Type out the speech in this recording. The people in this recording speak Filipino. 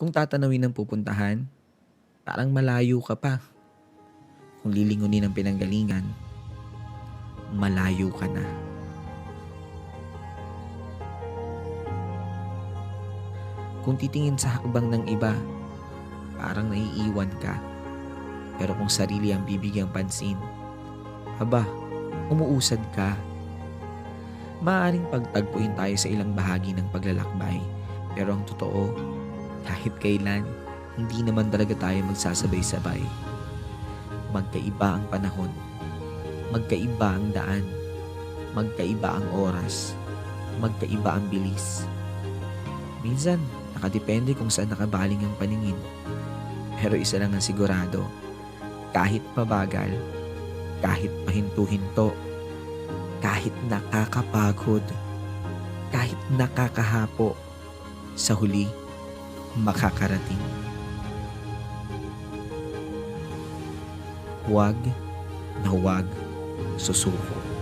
Kung tatanawin ang pupuntahan, parang malayo ka pa. Kung lilingunin ang pinanggalingan, malayo ka na. Kung titingin sa hakbang ng iba, parang naiiwan ka. Pero kung sarili ang bibigyang pansin, aba, umuusad ka. Maaring pagtagpuin tayo sa ilang bahagi ng paglalakbay. Pero ang totoo, kahit kailan, hindi naman talaga tayo magsasabay-sabay. Magkaiba ang panahon. Magkaiba ang daan. Magkaiba ang oras. Magkaiba ang bilis. Minsan, nakadepende kung saan nakabaling ang paningin. Pero isa lang ang sigurado, kahit mabagal, kahit pahinto-hinto, kahit nakakapagod, kahit nakakahapo, sa huli, makakarating. Huwag na huwag susuko.